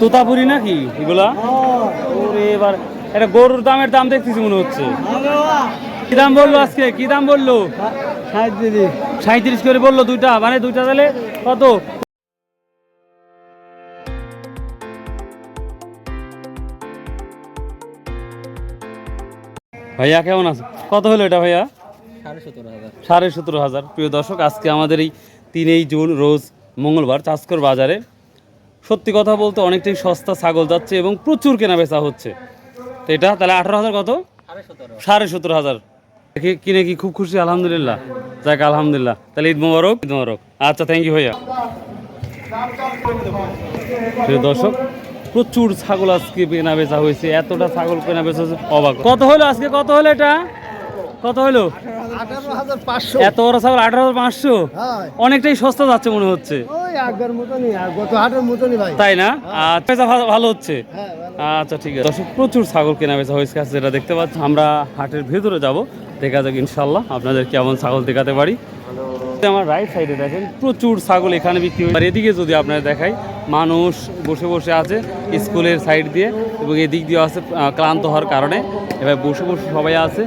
তোতাপুরি নাকি এগুলা? ওরে এবার এটা গরুর দামের দাম দেখতেছি মনে হচ্ছে। কি দাম বলল আজকে? কি দাম বলল? সাঁত্রিশ করে বলল দুইটা মানে দুইটা তাহলে কত? ভাইয়া কেমন আছে? কত হলো এটা ভাইয়া? সাড়ে সতেরো হাজার। প্রিয় দর্শক আজকে আমাদের এই তিনই জুন রোজ মঙ্গলবার চাষকর বাজারে। সত্যি কথা বলতে অনেকটাই সস্তা ছাগল যাচ্ছে এবং প্রচুর কেনা বেচা হচ্ছে। তো এটা তাহলে আঠারো হাজার কত? সাড়ে সতেরো হাজার। কিনে কি খুব খুশি, আলহামদুলিল্লাহ। যাক, আলহামদুলিল্লাহ। তাহলে ঈদ মোবারক ঈদ মোবারক। আচ্ছা থ্যাংক ইউ ভাইয়া। দর্শক, প্রচুর ছাগল আজকে কেনা বেচা হয়েছে। এতটা ছাগল কেনা বেচা হয়েছে, অবাক। কত হলো আজকে? কত হলো এটা? কত হলো? এত বড় ছাগল আঠারো হাজার পাঁচশো? হ্যাঁ। অনেকটাই সস্তা যাচ্ছে মনে হচ্ছে। তাই না? আচ্ছা ভালো- হচ্ছে? আচ্ছা ঠিক আছে। দর্শক প্রচুর ছাগল কেনা বেচা হয়েছে আজকে যেটা দেখতে পাচ্ছি আমরা হাটের ভেতরে যাব। দেখা যাক ইনশাল্লাহ আপনাদের কেমন ছাগল দেখাতে পারি। আমার রাইট সাইডে দেখেন প্রচুর ছাগল এখানে বিক্রি হয় আর এদিকে যদি আপনারা দেখাই মানুষ বসে বসে আছে স্কুলের সাইড দিয়ে এবং এদিক দিয়ে আছে ক্লান্ত হওয়ার কারণে। এবার বসে বসে সবাই আছে।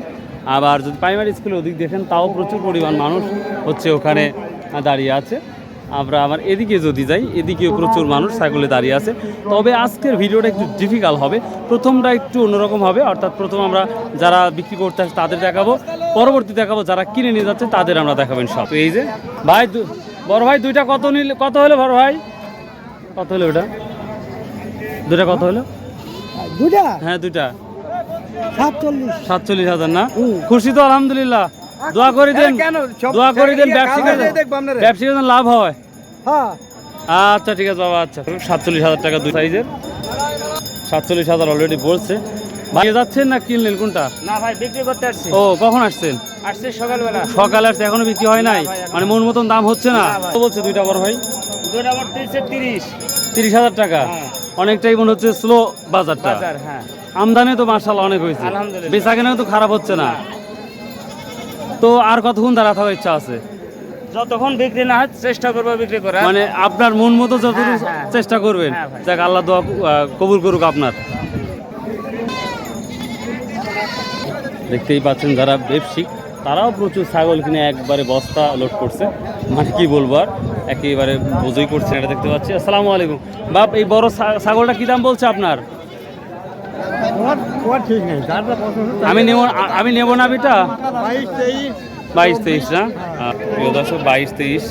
আবার যদি প্রাইমারি স্কুলে ওদিক দেখেন তাও প্রচুর পরিমাণ মানুষ হচ্ছে ওখানে দাঁড়িয়ে আছে। আমরা আমার এদিকে যদি যাই এদিকেও প্রচুর মানুষ সাইকেলে দাঁড়িয়ে আছে। তবে আজকের ভিডিওটা একটু ডিফিকাল্ট হবে। প্রথমটা একটু অন্যরকম হবে অর্থাৎ প্রথম আমরা যারা বিক্রি করতে আসে তাদের দেখাবো। পরবর্তী দেখাবো যারা কিনে নিয়ে যাচ্ছে তাদের আমরা দেখাবেন সব এই যে ভাই বড় ভাই দুইটা কত নিলে কত হলো বড় ভাই? কত হলো ওটা? দুটা কত হলো? দুটা হ্যাঁ দুইটা। সাতচল্লিশ। হাজার না? খুশি তো আলহামদুলিল্লাহ। দোয়া করে দেন দোয়া করে দেন। ব্যবসায়ীদের লাভ হয়। হ্যাঁ। আচ্ছা ঠিক আছে বাবা আচ্ছা। সাতচল্লিশ হাজার টাকা দুই সাইজের। সাতচল্লিশ হাজার অলরেডি বলছে ভাই যাচ্ছেন না কিনলেন কোনটা? না ভাই বিক্রি করতে আসছি। ও কখন আসছেন? আসছি সকালবেলা। সকালে আসছে এখনও বিক্রি হয় নাই? মানে মন মতন দাম হচ্ছে না? কত বলছে দুইটা বড় ভাই? দুটা আমার তিরিশে তিরিশ হাজার টাকা। হ্যাঁ। অনেকটাই মনে হচ্ছে স্লো বাজারটা। হ্যাঁ। আমদানি তো মার্শাল অনেক হয়েছে। বেচা কেনাও তো খারাপ হচ্ছে না। তো আর কতক্ষণ দাঁড়া থাকার ইচ্ছা আছে? যতক্ষণ বিক্রি না হয় চেষ্টা করব বিক্রি করার। মানে আপনার মন মতো যতটুকু হ্যাঁ। চেষ্টা করবেন যাক আল্লাহ দোয়া কবুল করুক আপনার। দেখতেই পাচ্ছেন যারা ব্যবসিক তারাও প্রচুর ছাগল কিনে একবারে বস্তা লোড করছে। মানে কি বলব আর? একেবারে বুঝেই করছে এটা দেখতে পাচ্ছি। আসসালামু আলাইকুম। বাপ এই বড় ছাগলটা কি দাম বলছে আপনার? আমি নেব আমি নেব না বিটা বাইশ তেইশ। না? প্রিয় দর্শক বাইশ তেইশ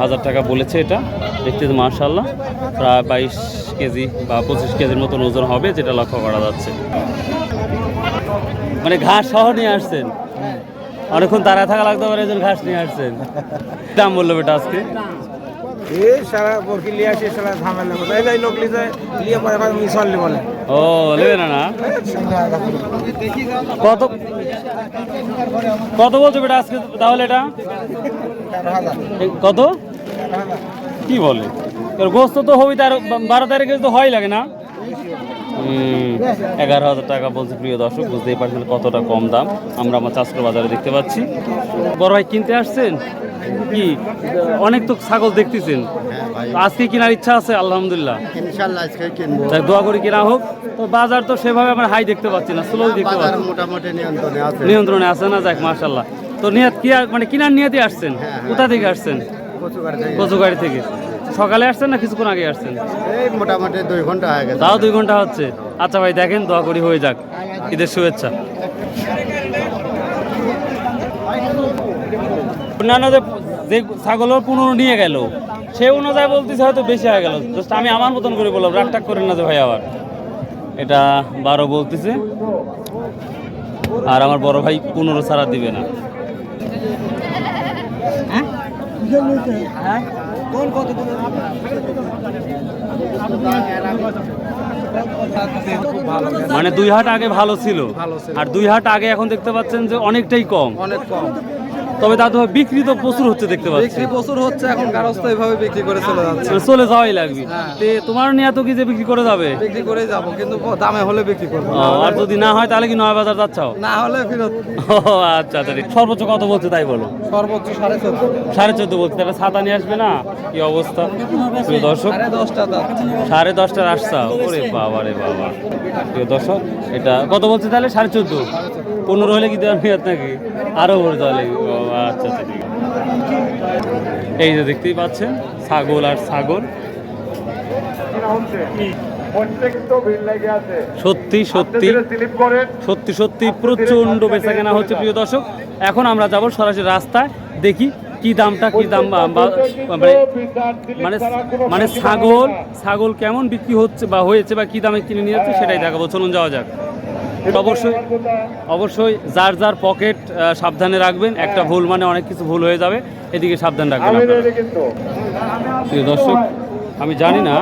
হাজার টাকা বলেছে এটা। দেখতে মার্শাল্লাহ প্রায় বাইশ কেজি বা পঁচিশ কেজির মতন ওজন হবে যেটা লক্ষ্য করা যাচ্ছে। মানে ঘাস সহ নিয়ে আসছেন? অনেকক্ষণ দাঁড়ায় থাকা লাগতে পারে একজন ঘাস নিয়ে আসছেন। দাম বলল বেটা আজকে? ও নেবে না না? কত কত বলছো বেটা আজকে তাহলে এটা? কত? কি বলে? গোস্ত তো হবি তার বারো তারিখে তো হয় লাগে না। এগারো হাজার টাকা বলছে প্রিয় দর্শক বুঝতেই পারছেন কতটা কম দাম। আমরা আমার চাষকর বাজারে দেখতে পাচ্ছি। বড় ভাই কিনতে আসছেন? কি? অনেক তো ছাগল দেখতেছেন। আজকে কেনার ইচ্ছা আছে আলহামদুলিল্লাহ। তাই দোয়া করি কেনা হোক। তো বাজার তো সেভাবে আমরা হাই দেখতে পাচ্ছি না স্লো দেখতে পাচ্ছি। মোটামুটি নিয়ন্ত্রণে আছে। নিয়ন্ত্রণে আছে না? যাক মার্শাল্লাহ তো নিয়াত কি মানে কিনার নিয়াতে আসছেন? কোথা থেকে আসছেন? কচু গাড়ি থেকে। কচুগাড়ি থেকে। সকালে আসছেন না কিছুক্ষণ আগে আসছেন? এই মোটামুটি দুই ঘণ্টা হয়ে গেছে। তাও দুই ঘণ্টা হচ্ছে। আচ্ছা ভাই দেখেন দোয়া করি হয়ে যাক। ঈদের শুভেচ্ছা। অন্যান্য যে যে ছাগলের পনেরো নিয়ে গেল সে অনুযায়ী বলতেছে হয়তো বেশি হয়ে গেল। জাস্ট আমি আমার মতন করে বললাম রাগ টাক করেন না যে ভাই আবার। এটা বারো বলতেছে। আর আমার বড় ভাই পনেরো ছাড়া দিবে না। মানে দুই হাট আগে ভালো ছিল। আর দুই হাট আগে এখন দেখতে পাচ্ছেন যে অনেকটাই কম। অনেক কম। তবে দাদু বিক্রি তো প্রচুর হচ্ছে দেখতে পাচ্ছি। বিক্রি প্রচুর হচ্ছে এখন গারস্থ এভাবে বিক্রি করে চলে যাচ্ছে। মানে চলে যাওয়াই লাগবে। তে তোমার নিয়ে তো কি যে বিক্রি করে যাবে? বিক্রি করেই যাব কিন্তু দামে হলে বিক্রি করব। আর যদি না হয় তাহলে কি নয় বাজার যাচ্ছাও না হলে ফেরত। আচ্ছা আচ্ছা সর্বোচ্চ কত বলছে তাই বলো? সর্বোচ্চ সাড়ে চোদ্দ। সাড়ে চোদ্দ বলছে তাহলে ছাতা নিয়ে আসবে না? কি অবস্থা? প্রিয় দর্শক সাড়ে দশটা দাম সাড়ে দশটার আসছা ওরে বাবা রে বাবা। প্রিয় দর্শক এটা কত বলছে তাহলে? সাড়ে চোদ্দ। পনেরো হলে কি দেওয়ার মেয়াদ নাকি আরও দেওয়া লাগবে আচ্ছা আচ্ছা এই যে দেখতেই পাচ্ছেন, ছাগল আর ছাগল। সত্যি সত্যি। সত্যি সত্যি প্রচণ্ড বেচা কেনা হচ্ছে, প্রিয় দর্শক। এখন আমরা যাব সরাসরি রাস্তায়, দেখি কি দামটা, কি দাম মানে মানে মানে ছাগল ছাগল কেমন বিক্রি হচ্ছে বা হয়েছে বা কি দামে কিনে নিয়ে যাচ্ছে, সেটাই দেখাবো। চলুন যাওয়া যাক। অবশ্যই অবশ্যই যার যার পকেট সাবধানে রাখবেন। একটা ভুল মানে অনেক কিছু ভুল হয়ে যাবে। এদিকে সাবধান রাখবেন প্রিয় দর্শক আমি জানি না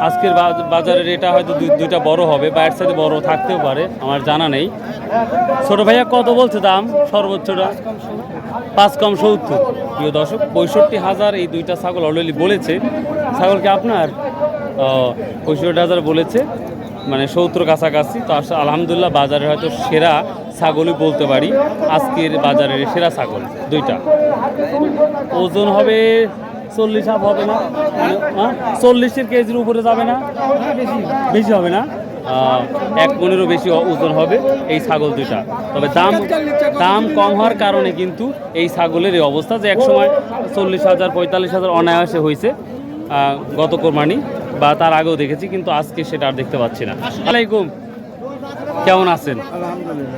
আজকের বাজারের এটা হয়তো দুই- দুইটা বড় হবে বা এর সাথে বড় থাকতেও পারে আমার জানা নেই। ছোট ভাইয়া কত বলছে দাম? সর্বোচ্চটা? পাঁচ কম সত্তর। প্রিয় দর্শক পঁয়ষট্টি হাজার এই দুইটা ছাগল অলরেডি বলেছে। ছাগলকে আপনার? পঁয়ষট্টি হাজার বলেছে। মানে সত্তর কাছাকাছি। তো আলহামদুলিল্লাহ বাজারে হয়তো সেরা ছাগলই বলতে পারি। আজকের বাজারের সেরা ছাগল দুইটা। ওজন হবে চল্লিশ হাফ হবে না? মানে, হ্যাঁ? চল্লিশের কেজির উপরে যাবে না? বেশি হবে না? এক পনেরো বেশি ওজন হবে এই ছাগল দুইটা। তবে দাম দাম কম হওয়ার কারণে কিন্তু এই ছাগলের এই অবস্থা যে এক সময় চল্লিশ হাজার পঁয়তাল্লিশ হাজার অনায়াসে হয়েছে। গত কোরবানি। বা তার আগেও দেখেছি কিন্তু আজকে সেটা আর দেখতে পাচ্ছি না। আলাইকুম কেমন আছেন?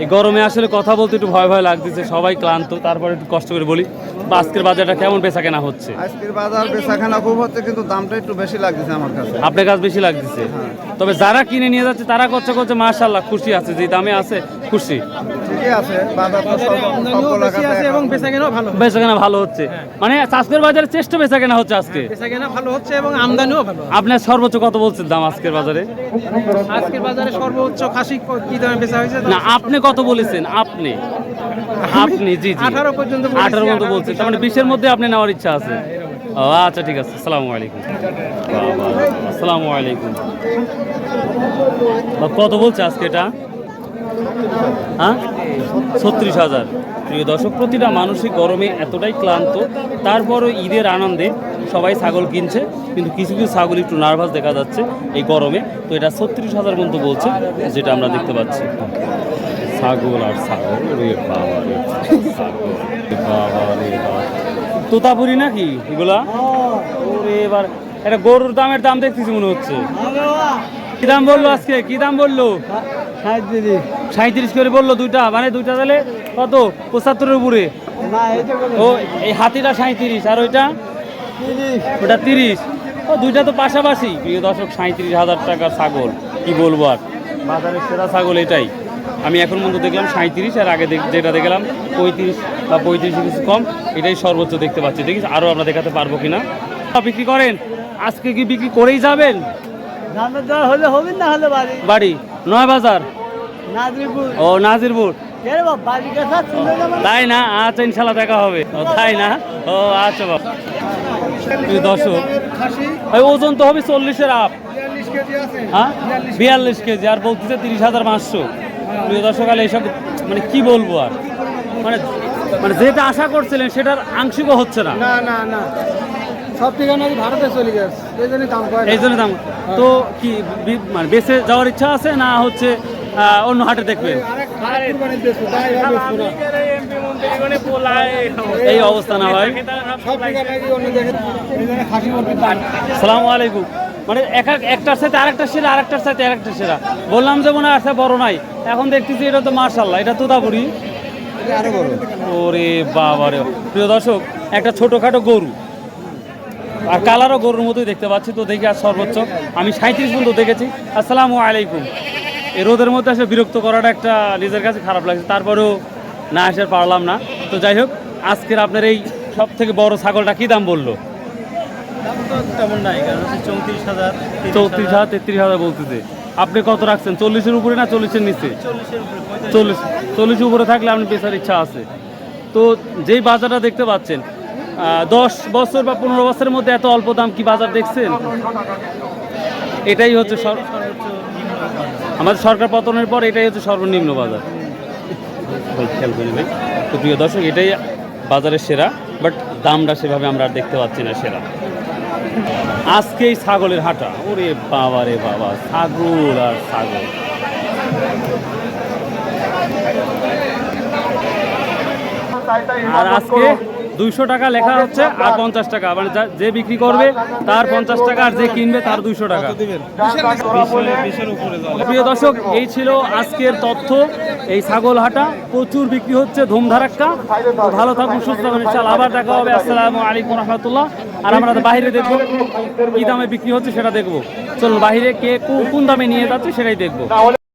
এই গরমে আসলে কথা বলতে একটু ভয় ভয় লাগতেছে সবাই ক্লান্ত তারপরে একটু কষ্ট করে বলি। বা আজকের বাজারটা কেমন বেচা কেনা হচ্ছে? আজকের বাজার বেচাখানা খুব হচ্ছে কিন্তু দামটা একটু বেশি লাগতেছে আমার কাছে। আপনার কাছে বেশি লাগতেছে? তবে যারা কিনে নিয়ে যাচ্ছে তারা করছে করছে মার্শাল্লাহ খুশি আছে যে দামে আছে খুশি। ঠিকই আছে বাজার তো সব সবগুলো কাছে এবং বেচা কেনাও ভালো বেচা কেনা ভালো। হচ্ছে। মানে আজকের বাজারে চেষ্টা বেচা কেনা হচ্ছে আজকে। বেচা কেনা ভালো হচ্ছে এবং আমদানিও ভালো আপনার সর্বোচ্চ কত বলছেন দাম আজকের বাজারে? আজকের বাজারে সর্বোচ্চ খাসি কি দামে বেচা হয়েছে? না আপনি কত বলেছেন? আপনি। আপনি জি জি। 18 পর্যন্ত বলেছি, আঠারো মতো 18 বলছেন। তার মানে বিশের মধ্যে আপনি নেওয়ার ইচ্ছা আছে? ও আচ্ছা ঠিক আছে। সালামু আলাইকুম। সালামু আসসালামু আলাইকুম। কত বলছে আজকে এটা? হ্যাঁ? ছত্রিশ হাজার। প্রিয় দর্শক, প্রতিটা মানুষই গরমে এতটাই ক্লান্ত, তারপরও ঈদের আনন্দে সবাই ছাগল কিনছে, কিন্তু কিছু কিছু ছাগল একটু নার্ভাস দেখা যাচ্ছে এই গরমে। তো এটা ছত্রিশ হাজার মতো বলছে, যেটা আমরা দেখতে পাচ্ছি। ছাগল আর ছাগল তোতাপুরি নাকি এগুলা? এবার এটা গরুর দামের দাম দেখতেছি মনে হচ্ছে। কি দাম বলল আজকে? কি দাম বলল? সাঁত্রিশ করে বলল দুইটা মানে দুইটা তাহলে কত? পঁচাত্তরের উপরে। ও এই হাতিটা সাঁত্রিশ আর ওইটা? ওটা তিরিশ। ও দুইটা তো পাশাপাশি। প্রিয় দর্শক সাঁত্রিশ হাজার টাকার ছাগল। কি বলব আর? বাজারের সেরা ছাগল এটাই। আমি এখন পর্যন্ত দেখলাম সাঁত্রিশ আর আগে দেখ- যেটা দেখলাম পঁয়ত্রিশ বা পঁয়ত্রিশ কিছু কম। এটাই সর্বোচ্চ দেখতে পাচ্ছি। দেখিস আরও আমরা দেখাতে পারব কিনা। বিক্রি করেন। আজকে কি বিক্রি করেই যাবেন? হলে হবে না হলে বাড়ি। বাড়ি? নয় বাজার ও নাজিরপুর। তাই না? আচ্ছা ইনশাল্লাহ দেখা হবে। তাই না? ও আচ্ছা বাবা। দর্শক ওজন তো হবে চল্লিশের আপ হ্যাঁ? বিয়াল্লিশ কেজি আর বলতেছে তিরিশ হাজার পাঁচশো। প্রিয় দর্শক আলে এইসব মানে কি বলব আর? মানে মানে যেটা আশা করছিলেন সেটার আংশিকও হচ্ছে না না না। সব ঠিকানা ভারতে চলে গেছে। এই জন্য দাম এই জন্য দাম। তো কি মানে বেঁচে যাওয়ার ইচ্ছা আছে না হচ্ছে অন্য হাটে দেখবেন এই অবস্থা না ভাই। সালামু আলাইকুম। মানে এক এক- একটার সাথে আরেকটা সেরা আরেকটার সাথে আরেকটা সেরা। বললাম যে মনে হয় আছে বড় নাই। এখন দেখতেছি এটা তো মার্শাল্লাহ এটা তোতাপুরি। ওরে বাবা রে প্রিয় দর্শক একটা ছোটোখাটো গরু। আর কালারও গরুর মতোই দেখতে পাচ্ছি তো দেখি আর সর্বোচ্চ। আমি সাঁত্রিশ পর্যন্ত দেখেছি। আসসালামু আলাইকুম। এই রোদের মধ্যে এসে বিরক্ত করাটা একটা নিজের কাছে খারাপ লাগছে তারপরেও না আসার পারলাম না। তো যাই হোক আজকের আপনার এই সব থেকে বড় ছাগলটা কী দাম বলল? তেমন নাই চৌত্রিশ হাজার চৌত্রিশ হাজার। তেত্রিশ হাজার বলতেছে। আপনি কত রাখছেন? চল্লিশের উপরে না চল্লিশের নিচে? চল্লিশ চল্লিশের উপরে থাকলে আপনি পেশার ইচ্ছা আছে। তো যেই বাজারটা দেখতে পাচ্ছেন দশ বছর বা পনেরো বছরের মধ্যে এত অল্প দাম কি বাজার দেখছেন? এটাই হচ্ছে আমাদের সরকার পতনের পর এটাই হচ্ছে সর্বনিম্ন বাজার। খেয়াল করি ভাই। তো প্রিয় দর্শক, এটাই বাজারের সেরা, বাট দামটা সেভাবে আমরা আর দেখতে পাচ্ছি না সেরা। আজকে এই ছাগলের হাটা, ওরে বাবা রে বাবা, ছাগল আর ছাগল। আর আজকে দুইশো টাকা লেখা হচ্ছে, আর পঞ্চাশ টাকা। মানে যে বিক্রি করবে, তার পঞ্চাশ টাকা, আর যে কিনবে, তার দুইশো টাকা। প্রিয় দর্শক, এই ছিল আজকের তথ্য। এই ছাগল হাটা প্রচুর বিক্রি হচ্ছে, ধুমধারাক্কা। ভালো থাকুন, সুস্থ থাকুন ইনশাআল্লাহ আবার দেখা হবে। আসসালামু আলাইকুম রহমতুল্লাহ। আর আমরা বাইরে দেখব কি দামে বিক্রি হচ্ছে, সেটা দেখব। চলুন বাইরে কে কোন দামে নিয়ে যাচ্ছে, সেটাই দেখব।